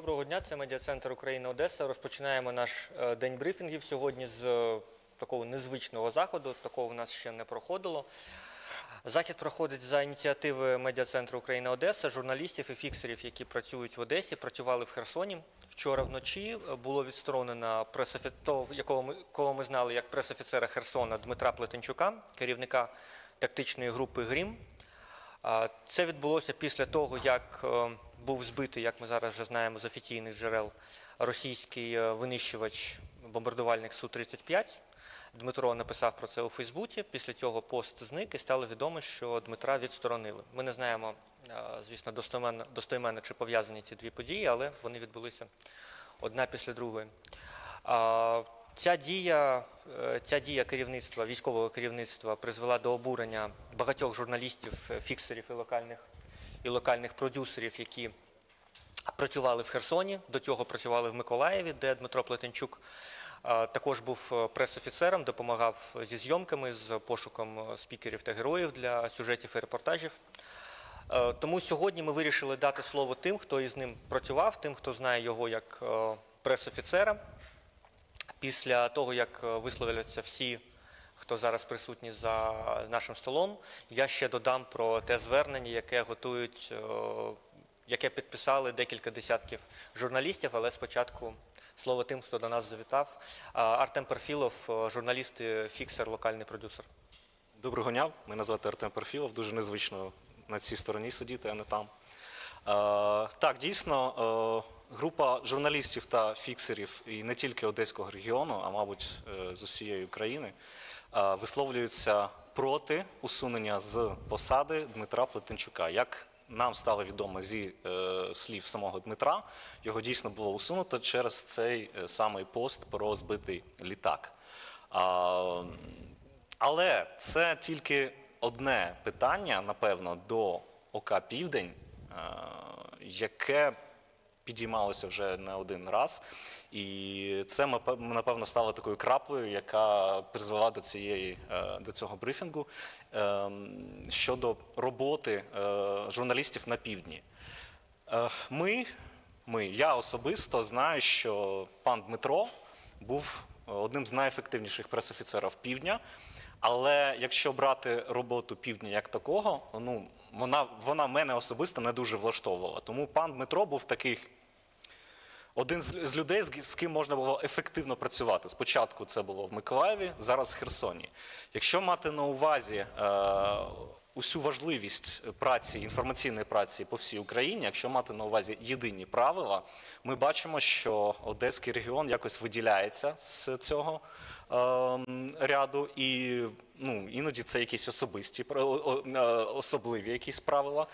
Доброго дня, це медіа-центр Україна Одеса. Розпочинаємо наш е, день брифінгів сьогодні з е, такого незвичного заходу. Такого в нас ще не проходило. Захід проходить за ініціативи медіа-центру Україна Одеса, журналістів і фіксерів, які працюють в Одесі, працювали в Херсоні. Вчора вночі е, було відсторонено пресофі... якого ми, кого ми знали як пресофіцера Херсона Дмитра Плетенчука, керівника тактичної групи Грім. Це відбулося після того, як е, був збитий, як ми зараз вже знаємо з офіційних джерел, російський е, винищувач бомбардувальник Су-35. Дмитро написав про це у Фейсбуці. Після цього пост зник і стало відомо, що Дмитра відсторонили. Ми не знаємо, е, звісно, достеменно, достойменно чи пов'язані ці дві події, але вони відбулися одна після другої. Ця дія, е, ця дія керівництва, військового керівництва призвела до обурення багатьох журналістів, е, фіксерів і локальних, і локальних продюсерів, які працювали в Херсоні, до цього працювали в Миколаєві, де Дмитро Плетенчук також був е, прес-офіцером, допомагав зі зйомками, з пошуком спікерів та героїв для сюжетів і репортажів. Тому сьогодні ми вирішили дати слово тим, хто із ним працював, тим, хто знає його як прес-офіцера. Після того, як е, висловляться всі, хто зараз присутні за нашим столом, я ще додам про те звернення, яке готують, е, яке підписали декілька десятків журналістів, але спочатку слово тим, хто до нас завітав. Артем Перфілов, е, журналіст, фіксер, локальний продюсер. Доброго дня, мене звати Артем Перфілов. Дуже незвично на цій стороні сидіти, а не там. Так, дійсно, група журналістів та фіксерів і не тільки Одеського регіону, а мабуть, е, з усієї України, е, висловлюються проти усунення з посади Дмитра Плетенчука. Як нам стало відомо зі е, слів самого Дмитра, його дійсно було усунуто через цей самий пост про збитий літак. Але це тільки одне питання, напевно, до ОК Південь, яке підіймалося вже не один раз. І це, напевно, стало такою краплею, яка призвела до, цієї, е, до цього брифінгу е, щодо роботи е, журналістів на півдні. Е, Ми, ми, я особисто знаю, що пан Дмитро був одним з найефективніших пресофіцерів півдня. Але якщо брати роботу півдня як такого, ну вона, вона мене особисто не дуже влаштовувала. Тому пан Дмитро був такий один з, людей, з ким можна було ефективно працювати. Спочатку це було в Миколаєві, зараз в Херсоні. Якщо мати на увазі е, усю важливість праці, інформаційної праці по всій Україні, якщо мати на увазі єдині правила, ми бачимо, що Одеський регіон якось виділяється з цього е, ряду, і ну, іноді це якісь особисті е, особливі якісь правила.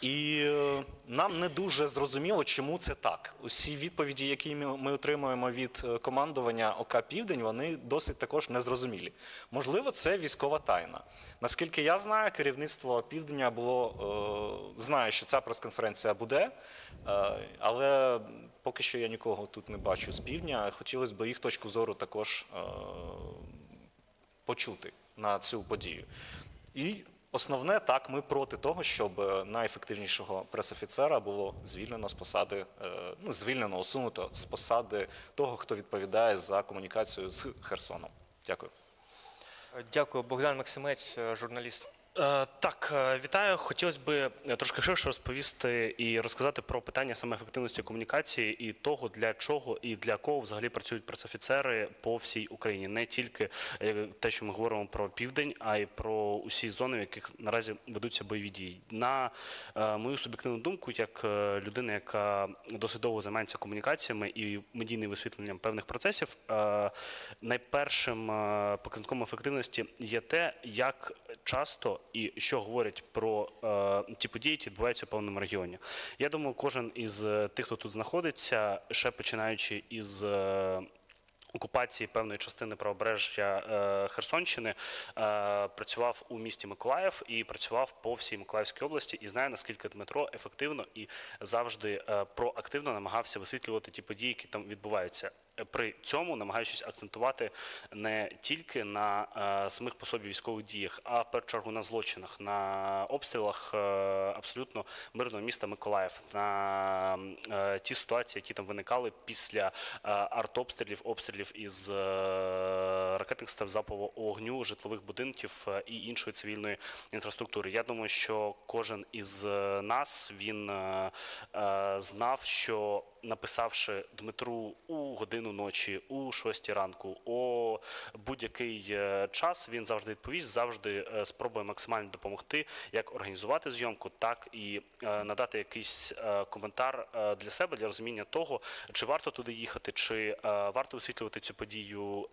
І е, нам не дуже зрозуміло, чому це так. Усі відповіді, які ми отримуємо від е, командування ОК Південь, вони досить також незрозумілі. Можливо, це військова тайна. Наскільки я знаю, керівництво Півдня було е, знає, що ця прес-конференція буде, але поки що я нікого тут не бачу з півдня. Хотілося б їх точку зору також почути на цю подію. І основне так, ми проти того, щоб е, найефективнішого пресофіцера було звільнено з посади, е, ну звільнено, усунуто з посади того, хто відповідає за комунікацію з Херсоном. Дякую. Дякую, Богдан Максимець, е, журналіст. Е, Так, е, вітаю. Хотілося б трошки ширше розповісти і розказати про питання саме ефективності комунікації і того, для чого і для кого взагалі працюють пресофіцери по всій Україні. Не тільки е, те, що ми говоримо про південь, а й про усі зони, в яких наразі ведуться бойові дії. На е, мою суб'єктивну думку, як е, людина, яка досить займається комунікаціями і медійним висвітленням певних процесів, е, найпершим е, показником ефективності є те, як часто і що говорять про е, ті події, які відбуваються в певному регіоні. Я думаю, кожен із е, тих, хто тут знаходиться, ще починаючи із. е, Окупації певної частини правобережжя е, Херсонщини е, працював у місті Миколаїв і працював по всій Миколаївській області, і знає наскільки Дмитро ефективно і завжди е, проактивно намагався висвітлювати ті події, які там відбуваються. При цьому намагаючись акцентувати не тільки на е, самих по собі військових діях, а в першу чергу на злочинах, на обстрілах е, абсолютно мирного міста Миколаїв, на е, ті ситуації, які там виникали після артобстрілів, обстрілів із ракетних став залпового вогню, житлових будинків і іншої цивільної інфраструктури. Я думаю, що кожен із нас він знав, що написавши Дмитру у годину ночі, у 6 ранку, о будь-який е, час, він завжди відповість, завжди е, спробує максимально допомогти, як організувати зйомку, так і е, надати якийсь коментар для себе, для розуміння того, чи варто туди їхати, чи варто висвітлювати цю подію.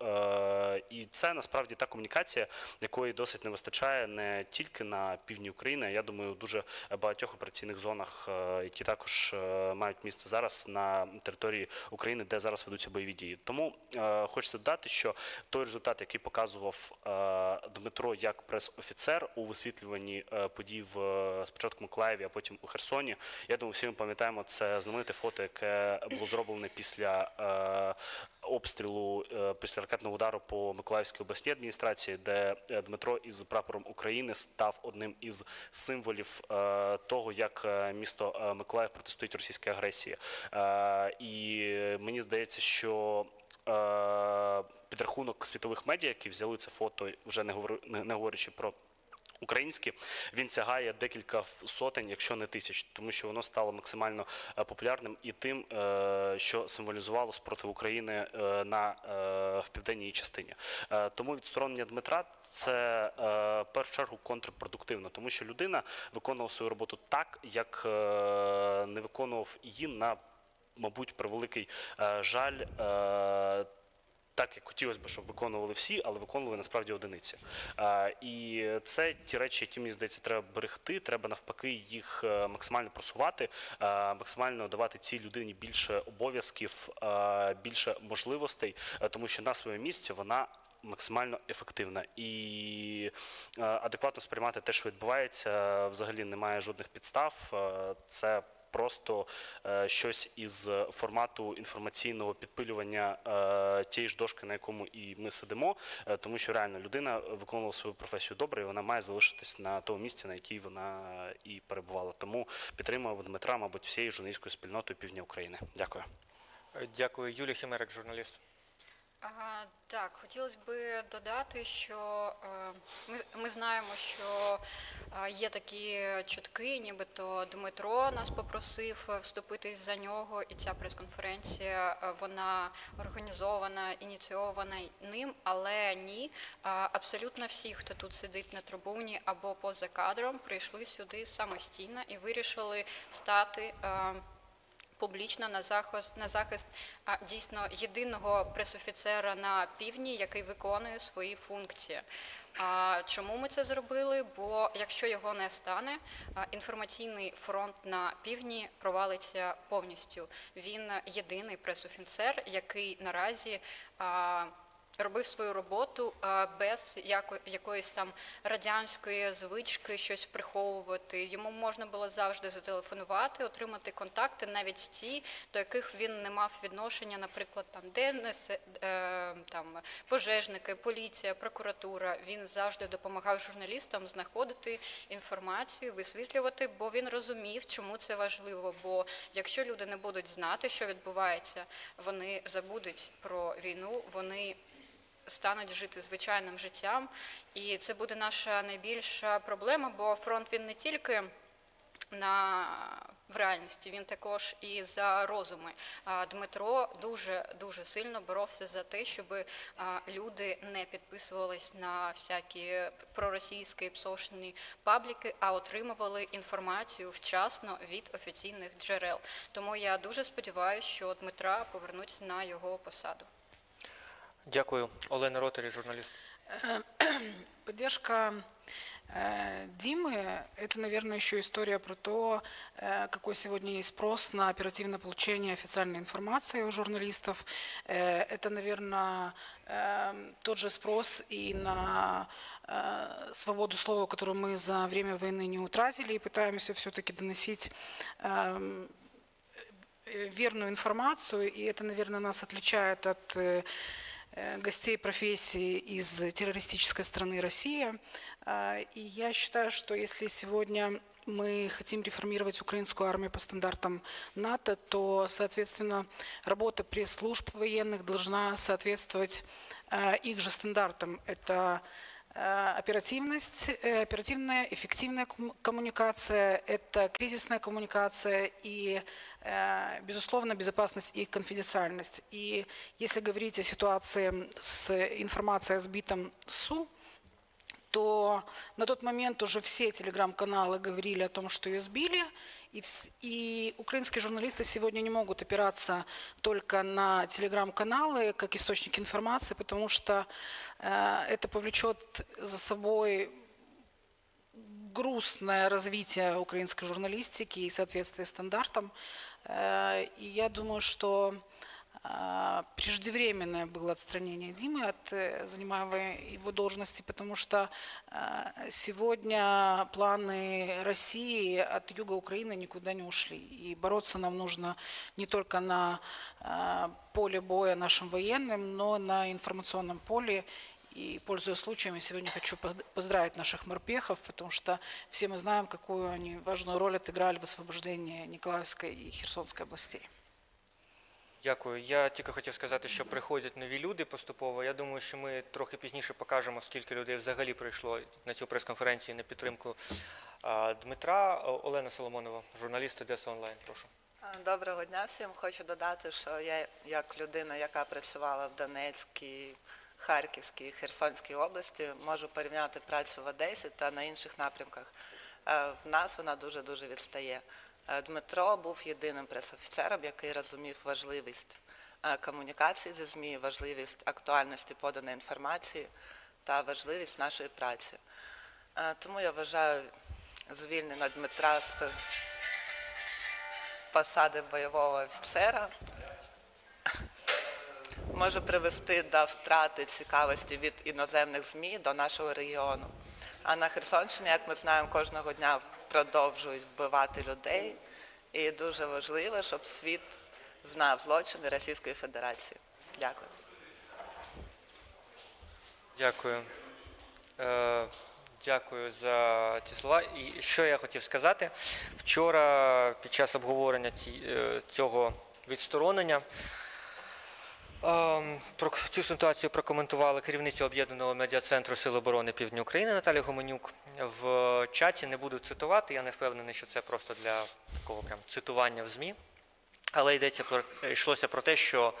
І це насправді та комунікація, якої досить не вистачає не тільки на півдні України, а я думаю, у дуже багатьох операційних зонах, які також мають місце зараз на території України, де зараз ведуться бойові дії. Тому е, хочеться додати, що той результат, який показував е, Дмитро як прес-офіцер у висвітлюванні е, подій в е, спочатку Миколаєві, а потім у Херсоні. Я думаю, всі ми пам'ятаємо це знамените фото, яке було зроблене після е, обстрілу, е, після ракетного удару по Миколаївській обласній адміністрації, де е, Дмитро із прапором України став одним із символів е, того, як місто Миколаїв протистоїть російській агресії. І мені здається, що підрахунок світових медіа, які взяли це фото, вже не говорю, не говорячи про. Українські він сягає декілька сотень, якщо не тисяч, тому що воно стало максимально е, популярним і тим, е, що символізувало спротив України е, на в південній частині. Тому відсторонення Дмитра це в першу чергу контрпродуктивно, тому що людина виконувала свою роботу так, як не виконував її на, мабуть, превеликий жаль. Так, як хотілося б, щоб виконували всі, але виконували насправді одиниці. І це ті речі, які мені здається, треба берегти. Треба навпаки їх е, максимально просувати, е, максимально давати цій людині більше обов'язків, е, більше можливостей, тому що на своєму місці вона. Максимально ефективна і адекватно сприймати те, що відбувається, взагалі немає жодних підстав. Це просто е, щось із формату інформаційного підпилювання е, тієї ж дошки, на якому і ми сидимо, е, тому що реально людина виконувала свою професію добре, і вона має залишитись на тому місці, на якій вона і перебувала. Тому підтримуємо Дмитра, мабуть, всією журналістською спільнотою півдня України. Дякую. Дякую, Юлія Хімерик, журналіст. Так, хотілося б додати, що е, ми, ми знаємо, що е, є такі чутки, нібито Дмитро нас попросив е, вступитись за нього, і ця прес-конференція вона організована, ініційована ним, але ні. Абсолютно всі, хто тут сидить на трибуні або поза кадром, прийшли сюди самостійно і вирішили стати. Публічно на захист, на захист а, дійсно єдиного пресофіцера на півдні, який виконує свої функції. А чому ми це зробили? Бо якщо його не стане, інформаційний фронт на півдні провалиться повністю. Він єдиний пресофіцер, який наразі робив свою роботу без яко- якоїсь там радянської звички щось приховувати. Йому можна було завжди зателефонувати, отримати контакти, навіть ті, до яких він не мав відношення, наприклад, там ДНС, е, там пожежники, поліція, прокуратура. Він завжди допомагав журналістам знаходити інформацію, висвітлювати, бо він розумів, чому це важливо. Бо якщо люди не будуть знати, що відбувається, вони забудуть про війну, вони стануть жити звичайним життям. І це буде наша найбільша проблема, бо фронт він не тільки на в реальності, він також і за розуми. Дмитро дуже дуже сильно боровся за те, щоб люди не підписувались на всякі проросійські псошні пабліки, а отримували інформацію вчасно від офіційних джерел. Тому я дуже сподіваюся, що Дмитра повернуть на його посаду. Дякую, Олена Ротарі, журналіст. Поддержка э, Димы – это, наверное, еще история про то, э, какой сегодня есть спрос на оперативное получение официальной информации у журналистов. Э, Это, наверное, э, тот же спрос и на э, свободу слова, которую мы за время войны не утратили, и пытаемся все-таки доносить эм, э, верную информацию, и это, наверное, нас отличает от э, э, гостей профессии из террористической страны Россия. А, И я считаю, что если сегодня мы хотим реформировать украинскую армию по стандартам НАТО, то, соответственно, работа пресс-служб военных должна соответствовать э, их же стандартам. Это э, оперативность, э, оперативная, эффективная ком- коммуникация, это кризисная коммуникация и, э, безусловно, безопасность и конфиденциальность. И если говорить о ситуации с информацией о сбитом СУ, то на тот момент уже все телеграм-каналы говорили о том, что ее сбили, и, вс- и украинские журналисты сегодня не могут опираться только на телеграм-каналы как источник информации, потому что э, это повлечет за собой грустное развитие украинской журналистики и соответствие стандартам. Э, И я думаю, что э, преждевременное было отстранение Димы от э, занимаемой его должности, потому что э, сегодня планы России от юга Украины никуда не ушли. И бороться нам нужно не только на э, поле боя нашим военным, но на информационном поле. И, пользуясь случаем, я сегодня хочу поз- поздравить наших морпехов, потому что все мы знаем, какую они важную роль отыграли в освобождении Николаевской и Херсонской областей. Дякую. Я тільки хотів сказати, що приходять нові люди поступово. Я думаю, що ми трохи пізніше покажемо, скільки людей взагалі прийшло на цю прес-конференцію на підтримку Дмитра. Олена Соломонова, журналіст Одеса Онлайн. Прошу. Доброго дня всім. Хочу додати, що я як людина, яка працювала в Донецькій, Харківській, і Херсонській області, можу порівняти працю в Одесі та на інших напрямках. Е, В нас вона дуже-дуже відстає. Е, Дмитро був єдиним пресофіцером, який розумів важливість е, комунікації зі ЗМІ, важливість актуальності поданої інформації та важливість нашої праці. Тому я вважаю звільнення Дмитра з посади бойового офіцера може привести до втрати цікавості від іноземних ЗМІ до нашого регіону. А на Херсонщині, як ми знаємо, кожного дня продовжують вбивати людей. І дуже важливо, щоб світ знав злочини Російської Федерації. Дякую. Дякую. Е, Дякую за ці слова. І що я хотів сказати? Вчора під час обговорення е, цього відсторонення про цю ситуацію прокоментувала керівниця об'єднаного медіа-центру Сил оборони Півдня України Наталя Гоменюк. В чаті не буду цитувати, я не впевнений, що це просто для такого прям цитування в ЗМІ. Але йдеться про йшлося про те, що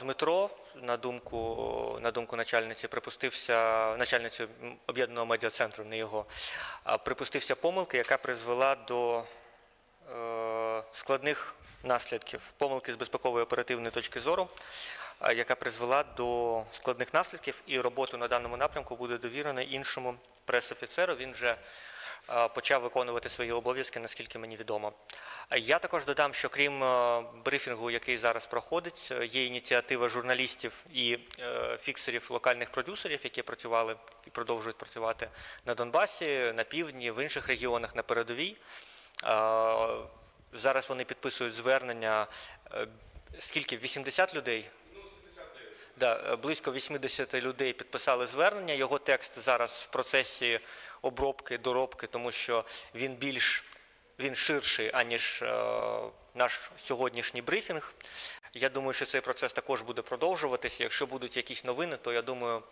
Дмитро, на думку, на думку начальниці, припустився начальниці м, об'єднаного медіа-центру, не його, припустився помилки, яка призвела до складних наслідків, помилки з безпекової оперативної точки зору, яка призвела до складних наслідків, і роботу на даному напрямку буде довірена іншому прес-офіцеру. Він вже е, почав виконувати свої обов'язки, наскільки мені відомо. Я також додам, що крім е, брифінгу, який зараз проходить, е, є ініціатива журналістів і е, фіксерів локальних продюсерів, які працювали і продовжують працювати на Донбасі, на півдні, в інших регіонах на передовій. Зараз вони підписують звернення. е, Скільки? 80 людей? Да, е, близько 80 людей підписали звернення. Його текст зараз в процесі обробки, доробки, тому що він більш він ширший, аніж е, наш сьогоднішній брифінг. Я думаю, що цей процес також буде продовжуватися. Якщо будуть якісь новини, то я думаю,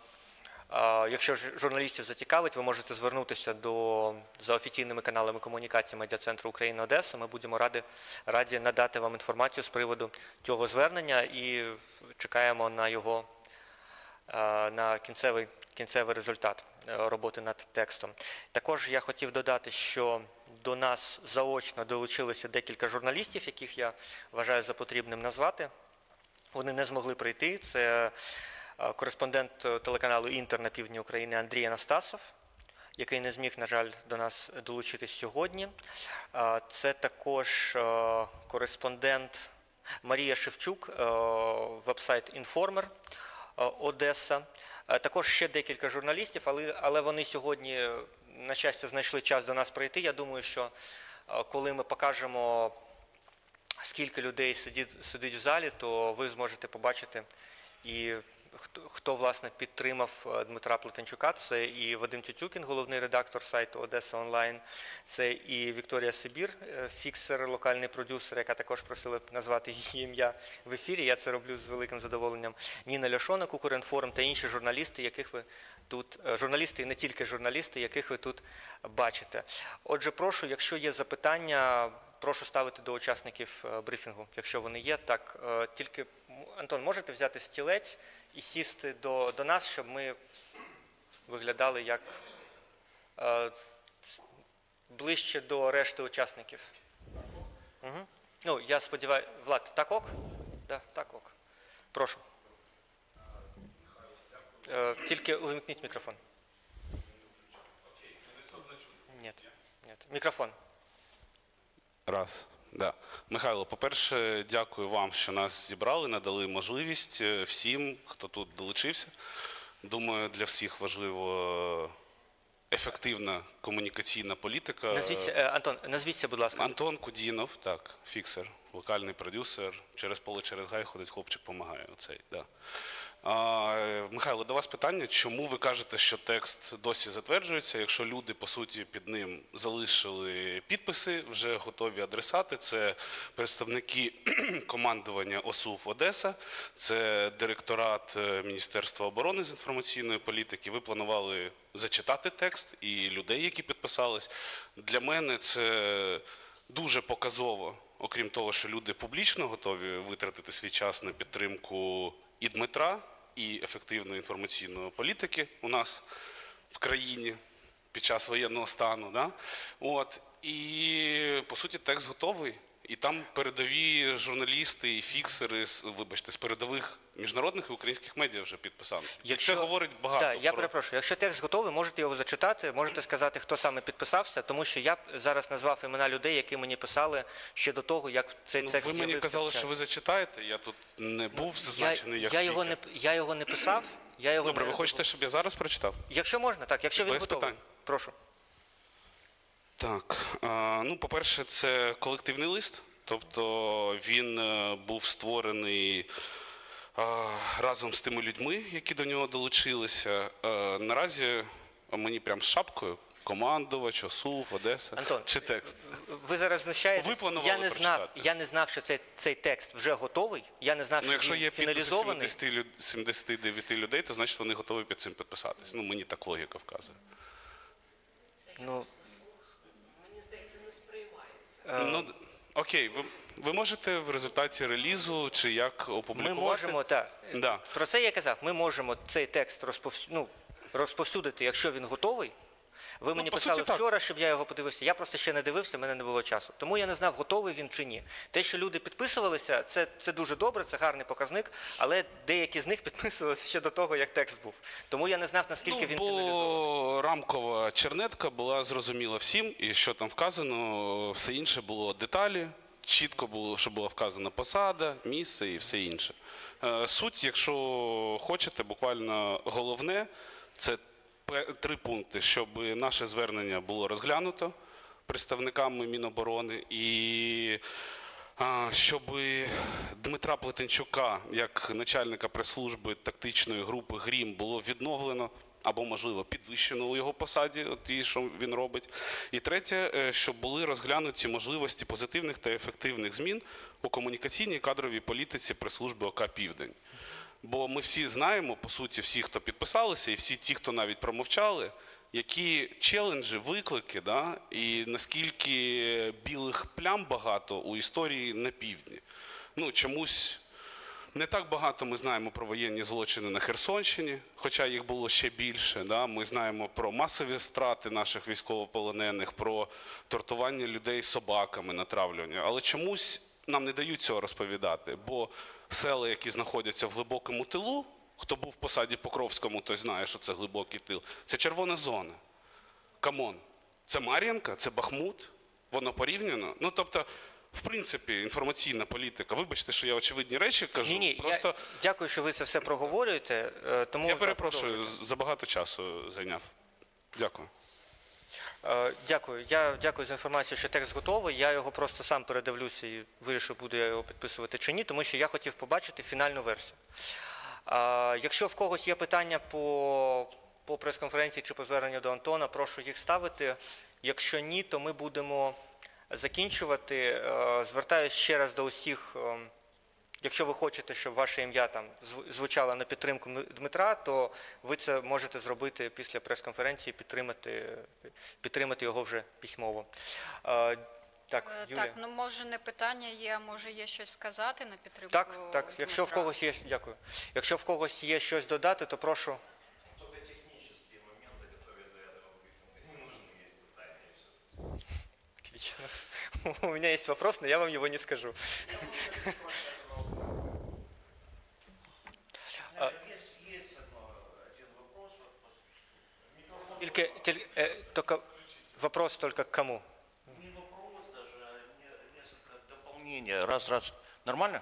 якщо журналістів зацікавить, ви можете звернутися до за офіційними каналами комунікації медіа-центру України Одеса. Ми будемо раді, раді надати вам інформацію з приводу цього звернення і чекаємо на його на кінцевий, кінцевий результат е, роботи над текстом. Також я хотів додати, що до нас заочно долучилися декілька журналістів, яких я вважаю за потрібним назвати. Вони не змогли прийти. Це кореспондент е, телеканалу Інтер на півдні України Андрій Анастасов, який не зміг, на жаль, до нас долучитись сьогодні. Е, Це також е, кореспондент Марія Шевчук, е, вебсайт Інформер е, Одеса. Е, Також ще декілька журналістів, але, вони сьогодні, е, на щастя, знайшли час до нас прийти. Я думаю, що е, коли ми покажемо, скільки людей сидить в залі, то ви зможете побачити І хто, хто власне підтримав е, Дмитра Плетенчука, це і Вадим Тютюкін, головний редактор сайту Одеса Онлайн, це і Вікторія Сибір, е, фіксер, локальний продюсер, яка також просила назвати її ім'я в ефірі. Я це роблю з великим задоволенням. Ніна Ляшона, Кукуренформ та інші журналісти, яких ви тут е, журналісти і не тільки журналісти, яких ви тут бачите. Отже, прошу, якщо є запитання, прошу ставити до учасників брифінгу, якщо вони є. Так, тільки Антон, можете взяти стілець і сісти до, до нас, щоб ми виглядали як е, ближче до решти учасників. Угу. Ну, я сподіваюся, Влад, так ок? Да, так ок. Прошу. Е, Тільки увімкніть мікрофон. Ні, ні. Мікрофон. Раз. Да. Михайло, по-перше, дякую вам, що нас зібрали, надали можливість е, всім, хто тут долучився. Думаю, для всіх важливо е, ефективна комунікаційна політика. Назвіться, е, Антон, назвіться, будь ласка. Антон Кудінов, так, фіксер, локальний продюсер. Через поле, через гай ходить хлопчик, допомагає. Оцей, да. А, е, Михайло, до вас питання. Чому ви кажете, що текст досі затверджується, якщо люди, по суті, під ним залишили підписи, вже готові адресати? Це представники командування ОСУВ Одеса, це директорат е, Міністерства оборони з інформаційної політики. Ви планували зачитати текст і людей, які підписались. Для мене це дуже показово, окрім того, що люди публічно готові витратити свій час на підтримку і Дмитра, і ефективної інформаційної політики у нас в країні під час воєнного стану. Да? От, і по суті текст готовий. І там передові журналісти і фіксери, вибачте, з передових міжнародних і українських медіа вже підписали. Якщо Це говорить багато. Так, я про- перепрошую. Якщо текст готовий, можете його зачитати, можете сказати, хто саме підписався, тому що я зараз назвав імена людей, які мені писали ще до того, як цей Ну, текст ви мені казали, що ви зачитаєте. Я тут не був зазначений я, як я, його не, я його не писав. Я його Добре, не... ви хочете, щоб я зараз прочитав? Якщо можна, так, якщо він готовий. питань. Прошу. Так, ну, по-перше, це колективний лист, тобто він е, був створений разом з тими людьми, які до нього долучилися. Е, Наразі мені прям з шапкою командувач, ОСУВ, Одеса. Антон, Чи текст? Ви зараз знущаєтесь. Ви планували я не знав, я не знав, що цей, цей текст вже готовий. Я не знав, Ну, що якщо він є фіналізований. 70 79 людей, то значить вони готові під цим підписатись. Ну, мені так логіка вказує. Ну, Ну, окей, ви, ви можете в результаті релізу чи як ми опублікувати? можемо, так. Да. Про це я казав. Ми можемо цей текст розповс... ну, розповсюдити, якщо він готовий. Ви мені по писали суті, так. вчора, щоб я його подивився. Я просто ще не дивився, в мене не було часу. Тому я не знав, готовий він чи ні. Те, що люди підписувалися, це, це дуже добре, це гарний показник, але деякі з них підписувалися ще до того, як текст був. Тому я не знав, наскільки Ну, він бо фіналізований. рамкова чернетка була зрозуміла всім, і що там вказано, все інше було деталі. Чітко було, що була вказана посада, місце і все інше. Е, Суть, якщо хочете, буквально головне це три пункти, щоб наше звернення було розглянуто представниками Міноборони і щоб Дмитра Плетенчука як начальника прес-служби тактичної групи Грім було відновлено або, можливо, підвищено у його посаді, от ті, що він робить. І третє, е, щоб були розглянуті можливості позитивних та ефективних змін у комунікаційній кадровій політиці прес-служби ОК Південь. Бо ми всі знаємо, по суті, всі, хто підписалися, і всі ті, хто навіть промовчали, які челенджі, виклики, да, і наскільки білих плям багато у історії на півдні. Ну, чомусь не так багато ми знаємо про воєнні злочини на Херсонщині, хоча їх було ще більше. Да? Ми знаємо про масові страти наших військовополонених, про тортування людей собаками, натравлювання. Але чомусь нам не дають цього розповідати, бо села, які знаходяться в глибокому тилу, хто був в посаді Покровському, той знає, що це глибокий тил, це червона зона. Камон, це Мар'їнка, це Бахмут, воно порівняно. Ну тобто, в принципі, інформаційна політика. Вибачте, що я очевидні речі кажу. Ні, ні, просто я, дякую, що ви це все проговорюєте. е, Тому я перепрошую, продовжуйте. з- забагато часу зайняв. Дякую. Е, Дякую. Я дякую за інформацію, що текст готовий. Я його просто сам передивлюся і вирішив, буду я його підписувати чи ні, тому що я хотів побачити фінальну версію. Якщо в когось є питання по, по прес-конференції чи по зверненню до Антона, прошу їх ставити. Якщо ні, то ми будемо закінчувати. Е, Звертаюсь ще раз до усіх. Якщо ви хочете, щоб ваше ім'я там звучало на підтримку Дмитра, то ви це можете зробити після прес-конференції, підтримати, підтримати його вже письмово. Так, Е, Юлія. Так, ну може не питання є, а може є щось сказати на підтримку. Так, так. Якщо в когось є, дякую. Якщо в когось є щось додати, то прошу. Отлично. У меня есть вопрос, но я вам его не скажу. Только, э, только вопрос только к кому? Не вопрос даже, а не- несколько дополнений. Раз, раз. Нормально?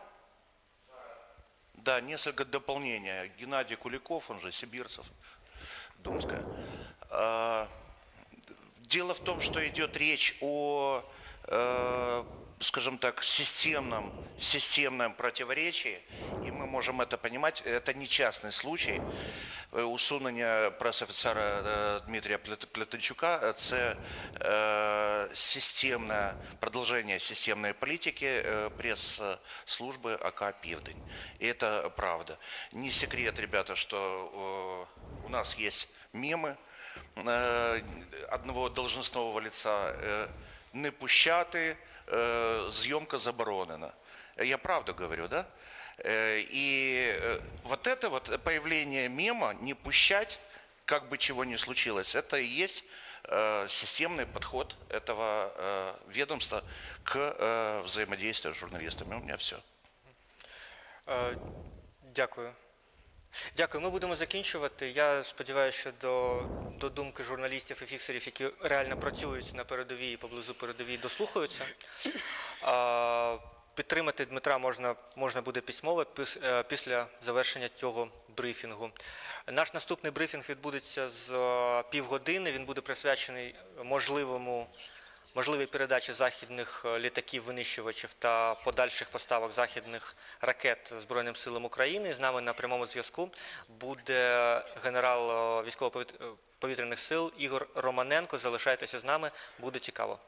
Да, несколько дополнений. Геннадий Куликов, он же Сибирцев, Думская. А, Дело в том, что идет речь о, э, скажем так, системном, системном противоречии, и мы можем это понимать. Это не частный случай. Е, Усунення пресофіцера е, Дмитрія Плет- Плетенчука – це е, системне продовження системної політики е, прес-служби АК «Південь». И это правда. Не секрет, ребята, что э, у нас есть мемы э, одного должностного лица э, «Не пущати, э, зйомка заборонена». Я правду говорю, да? Э, И э, вот это вот появление мема «не пущать», как бы чего ни случилось, это и есть э, системный подход этого э, ведомства к э, взаимодействию с журналистами. У меня все. Е, Дякую. Дякую. Ми будемо закінчувати. Я сподіваюся, що до, до думки журналістів і фіксерів, які реально працюють на передовій і поблизу передовій, дослухаються. Підтримати Дмитра можна, можна буде письмово пис- е, після завершення цього брифінгу. Наш наступний брифінг відбудеться з е, півгодини. Він буде присвячений можливому можливій передачі західних е, літаків винищувачів та подальших поставок західних ракет Збройним силам України. З нами на прямому зв'язку буде генерал військово-повітряних сил Ігор Романенко. Залишайтеся з нами, буде цікаво.